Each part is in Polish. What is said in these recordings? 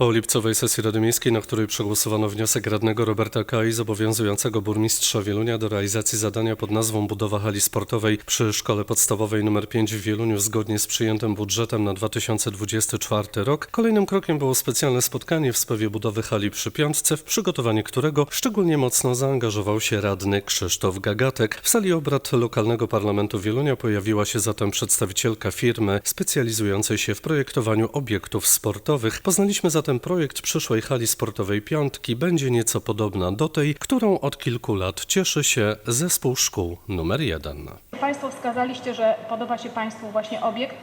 Po lipcowej sesji Rady Miejskiej, na której przegłosowano wniosek radnego Roberta Kai zobowiązującego burmistrza Wielunia do realizacji zadania pod nazwą budowa hali sportowej przy Szkole Podstawowej nr 5 w Wieluniu zgodnie z przyjętym budżetem na 2024 rok, kolejnym krokiem było specjalne spotkanie w sprawie budowy hali przy Piątce, w przygotowanie którego szczególnie mocno zaangażował się radny Krzysztof Gagatek. W sali obrad lokalnego parlamentu Wielunia pojawiła się zatem przedstawicielka firmy specjalizującej się w projektowaniu obiektów sportowych. Poznaliśmy zatem projekt przyszłej hali sportowej Piątki. Będzie nieco podobna do tej, którą od kilku lat cieszy się zespół szkół numer 1. Państwo wskazaliście, że podoba się Państwu właśnie obiekt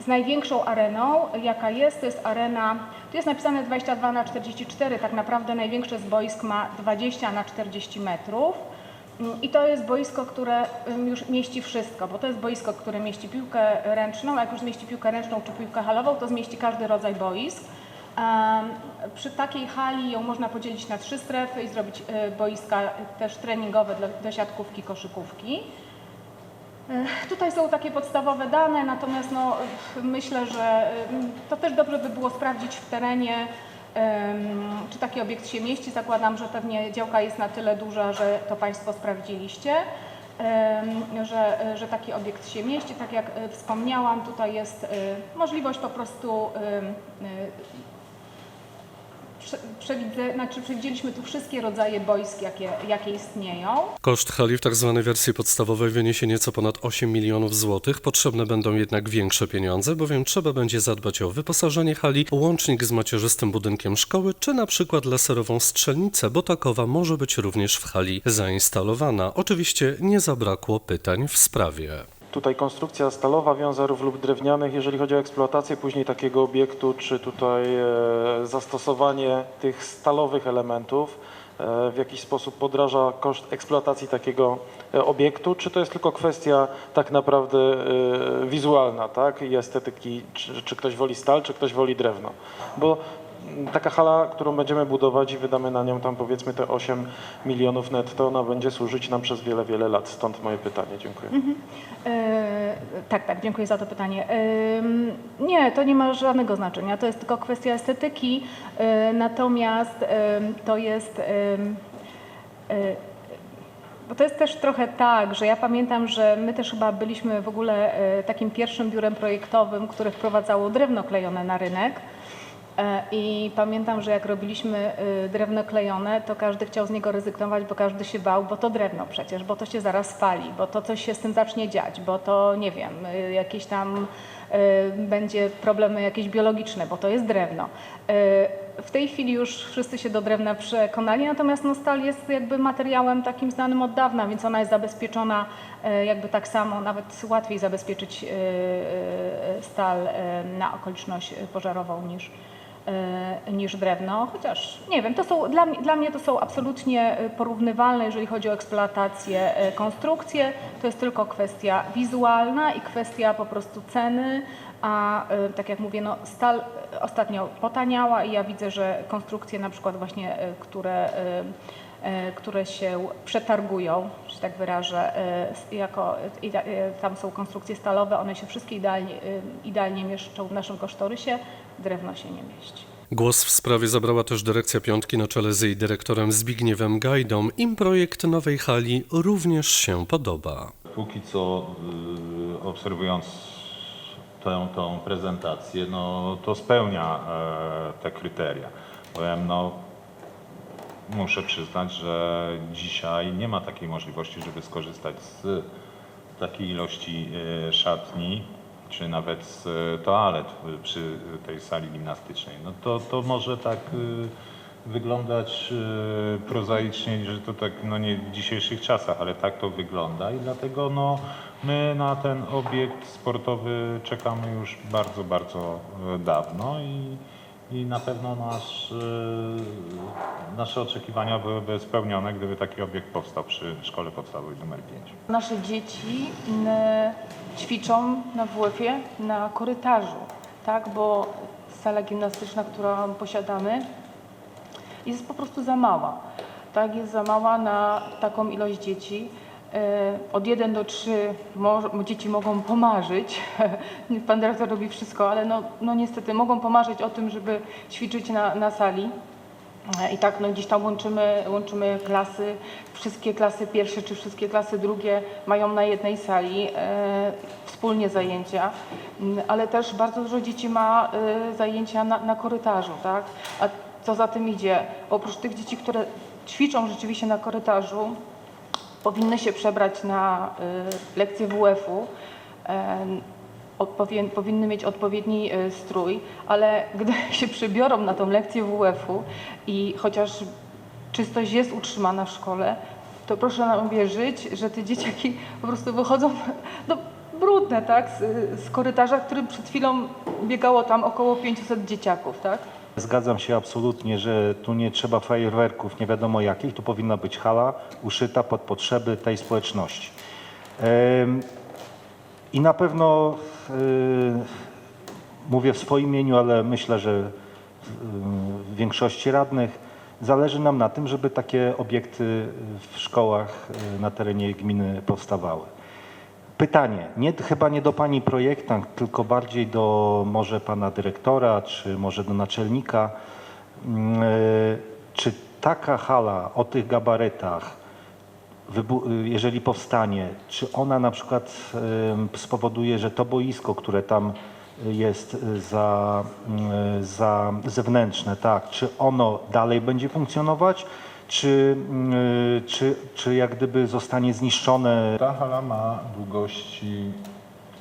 z największą areną, jaka jest. To jest arena, tu jest napisane 22 na 44, tak naprawdę największe z boisk ma 20 na 40 metrów. I to jest boisko, które już mieści wszystko, bo to jest boisko, które mieści piłkę ręczną, jak już zmieści piłkę ręczną czy piłkę halową, to zmieści każdy rodzaj boisk. Przy takiej hali ją można podzielić na trzy strefy i zrobić y, boiska też treningowe do siatkówki, koszykówki. Ech, Tutaj są takie podstawowe dane, natomiast no, myślę, że to też dobrze by było sprawdzić w terenie, czy taki obiekt się mieści. Zakładam, że pewnie działka jest na tyle duża, że to Państwo sprawdziliście, że, że taki obiekt się mieści. Tak jak y, wspomniałam, tutaj jest możliwość po prostu przewidzę, znaczy przewidzieliśmy tu wszystkie rodzaje boisk, jakie, jakie istnieją. Koszt hali w tzw. wersji podstawowej wyniesie nieco ponad 8 milionów złotych. Potrzebne będą jednak większe pieniądze, bowiem trzeba będzie zadbać o wyposażenie hali, łącznik z macierzystym budynkiem szkoły, czy na przykład laserową strzelnicę, bo takowa może być również w hali zainstalowana. Oczywiście nie zabrakło pytań w sprawie. Tutaj konstrukcja stalowa, wiązarów lub drewnianych, jeżeli chodzi o eksploatację później takiego obiektu, czy tutaj e, zastosowanie tych stalowych elementów e, w jakiś sposób podraża koszt eksploatacji takiego e, obiektu, czy to jest tylko kwestia tak naprawdę wizualna, tak, i estetyki, czy, czy ktoś woli stal, czy ktoś woli drewno, bo taka hala, którą będziemy budować i wydamy na nią tam powiedzmy te 8 milionów netto, ona będzie służyć nam przez wiele, wiele lat. Stąd moje pytanie. Dziękuję. E, Tak, tak, dziękuję za to pytanie. Ym, Nie, to nie ma żadnego znaczenia, to jest tylko kwestia estetyki, e, natomiast ym, to jest. ym, e, Bo to jest też trochę tak, że ja pamiętam, że my też chyba byliśmy w ogóle e, takim pierwszym biurem projektowym, które wprowadzało drewno klejone na rynek. E, I pamiętam, że jak robiliśmy y, drewno klejone, to każdy chciał z niego rezygnować, bo każdy się bał, bo to drewno przecież, bo to się zaraz spali, bo to coś się z tym zacznie dziać, bo to nie wiem, y, jakieś tam y, będzie problemy jakieś biologiczne, bo to jest drewno. W tej chwili już wszyscy się do drewna przekonali, natomiast no, stal jest jakby materiałem takim znanym od dawna, więc ona jest zabezpieczona jakby tak samo, nawet łatwiej zabezpieczyć stal na okoliczność pożarową niż, niż drewno, chociaż nie wiem, to są, dla, dla mnie to są absolutnie e, porównywalne, jeżeli chodzi o eksploatację e, konstrukcje, to jest tylko kwestia wizualna i kwestia po prostu ceny, a e, tak jak mówię, no, stal e, ostatnio potaniała i ja widzę, że konstrukcje na przykład właśnie, e, które e, e, które się przetargują, że tak wyrażę, e, jako, e, tam są konstrukcje stalowe, one się wszystkie idealnie, e, idealnie mieszczą w naszym kosztorysie, drewno się nie mieści. Głos w sprawie zabrała też dyrekcja Piątki na czele z jej dyrektorem Zbigniewem Gajdą. Im projekt nowej hali również się podoba. Póki co y, obserwując tę, tą prezentację, no to spełnia e, te kryteria. Powiem, no muszę przyznać, że dzisiaj nie ma takiej możliwości, żeby skorzystać z takiej ilości e, szatni, czy nawet z e, toalet przy tej sali gimnastycznej. No to, to może tak e, wyglądać prozaicznie, że to tak no nie w dzisiejszych czasach, ale tak to wygląda i dlatego no my na ten obiekt sportowy czekamy już bardzo, bardzo dawno i, i na pewno nasz, e, nasze oczekiwania byłyby spełnione, gdyby taki obiekt powstał przy szkole podstawowej numer 5. Nasze dzieci m, ćwiczą na WF-ie na korytarzu, tak, bo sala gimnastyczna, którą posiadamy, jest po prostu za mała. Tak, jest za mała na taką ilość dzieci. E, Od 1 do 3 mo- dzieci mogą pomarzyć. Pan dyrektor robi wszystko, ale no, no niestety mogą pomarzyć o tym, żeby ćwiczyć na, na sali. E, I tak no, gdzieś tam łączymy, łączymy klasy. Wszystkie klasy pierwsze czy wszystkie klasy drugie mają na jednej sali e, wspólnie zajęcia, Mm, ale też bardzo dużo dzieci ma e, zajęcia na, na korytarzu, tak? A co za tym idzie? Oprócz tych dzieci, które ćwiczą rzeczywiście na korytarzu, powinny się przebrać na y, lekcję WF-u, odpowie- powinny mieć odpowiedni y, strój, ale gdy się przybiorą na tą lekcję WF-u i chociaż czystość jest utrzymana w szkole, to proszę nam wierzyć, że te dzieciaki po prostu wychodzą no, brudne, tak, z, z korytarza, w którym przed chwilą biegało tam około 500 dzieciaków, tak? Zgadzam się absolutnie, że tu nie trzeba fajerwerków nie wiadomo jakich, tu powinna być hala uszyta pod potrzeby tej społeczności. I na pewno y, mówię w swoim imieniu, ale myślę, że w większości radnych zależy nam na tym, żeby takie obiekty w szkołach y, na terenie gminy powstawały. Pytanie, nie, chyba nie do pani projektant, tylko bardziej do może pana dyrektora, czy może do naczelnika. Mm, e, Czy taka hala o tych gabarytach, wybu- jeżeli powstanie, czy ona na przykład spowoduje, że to boisko, które tam jest za, mm, za zewnętrzne, tak, czy ono dalej będzie funkcjonować, czy, mm, czy, czy jak gdyby zostanie zniszczone Ta hala ma długości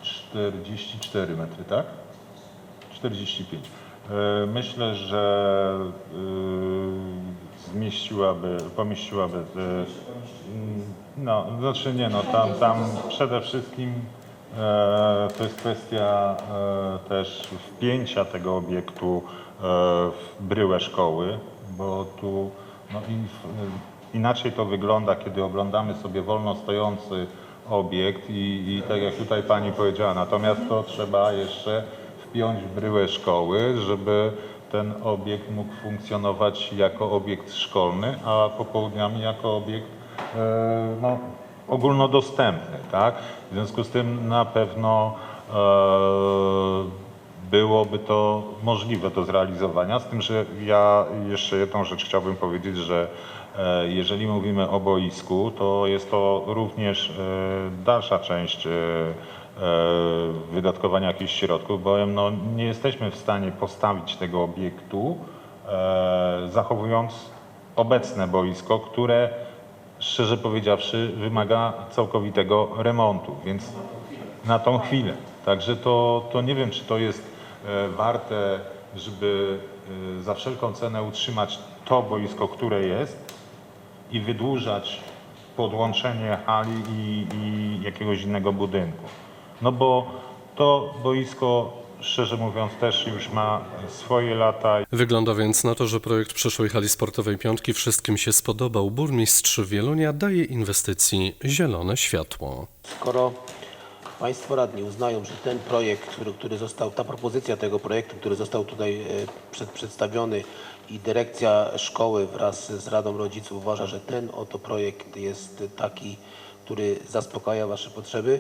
44 metry, tak? 45. E, Myślę, że y, zmieściłaby, pomieściłaby. mm, No, znaczy nie, no tam, tam przede wszystkim e, to jest kwestia e, też wpięcia tego obiektu e, w bryłę szkoły, bo tu no, i, inaczej to wygląda, kiedy oglądamy sobie wolno stojący obiekt i, i tak jak tutaj pani powiedziała, natomiast to trzeba jeszcze wpiąć w bryłę szkoły, żeby ten obiekt mógł funkcjonować jako obiekt szkolny, a popołudniami jako obiekt e, no, ogólnodostępny. Tak? W związku z tym na pewno e, byłoby to możliwe do zrealizowania, z tym, że ja jeszcze jedną rzecz chciałbym powiedzieć, że e, jeżeli mówimy o boisku, to jest to również e, dalsza część e, wydatkowania jakichś środków, bowiem no, nie jesteśmy w stanie postawić tego obiektu, zachowując obecne boisko, które szczerze powiedziawszy wymaga całkowitego remontu, więc na tą chwilę. Także to, to nie wiem, czy to jest warte, żeby e, za wszelką cenę utrzymać to boisko, które jest i wydłużać podłączenie hali i, i jakiegoś innego budynku. No bo to boisko, szczerze mówiąc, też już ma swoje lata Wygląda więc na to, że projekt przyszłej hali sportowej Piątki wszystkim się spodobał. Burmistrz Wielunia daje inwestycji zielone światło. Skoro Państwo radni uznają, że ten projekt, który, który został, ta propozycja tego projektu, który został tutaj e, przed, przedstawiony i dyrekcja szkoły wraz z Radą Rodziców uważa, że ten oto projekt jest taki, który zaspokaja Wasze potrzeby,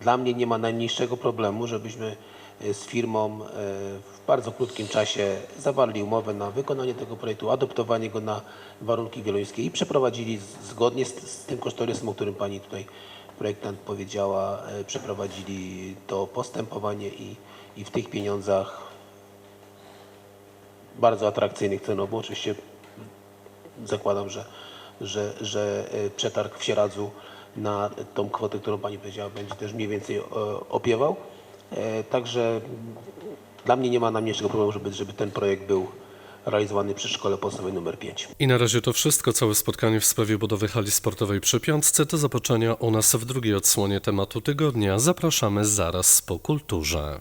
dla mnie nie ma najmniejszego problemu, żebyśmy z firmą e, w bardzo krótkim czasie zawarli umowę na wykonanie tego projektu, adoptowanie go na warunki wieluńskie i przeprowadzili zgodnie z, z tym kosztorysem, o którym Pani tutaj projektant powiedziała, e, przeprowadzili to postępowanie i, i w tych pieniądzach bardzo atrakcyjnych cenowo, oczywiście zakładam, że, że, że e, przetarg w Sieradzu na tą kwotę, którą Pani powiedziała, będzie też mniej więcej opiewał. E, Także dla mnie nie ma najmniejszego problemu, żeby, żeby ten projekt był realizowany przy szkole podstawowej numer 5. I na razie to wszystko. Całe spotkanie w sprawie budowy hali sportowej przy Piątce do zobaczenia u nas w drugiej odsłonie tematu tygodnia. Zapraszamy zaraz po kulturze.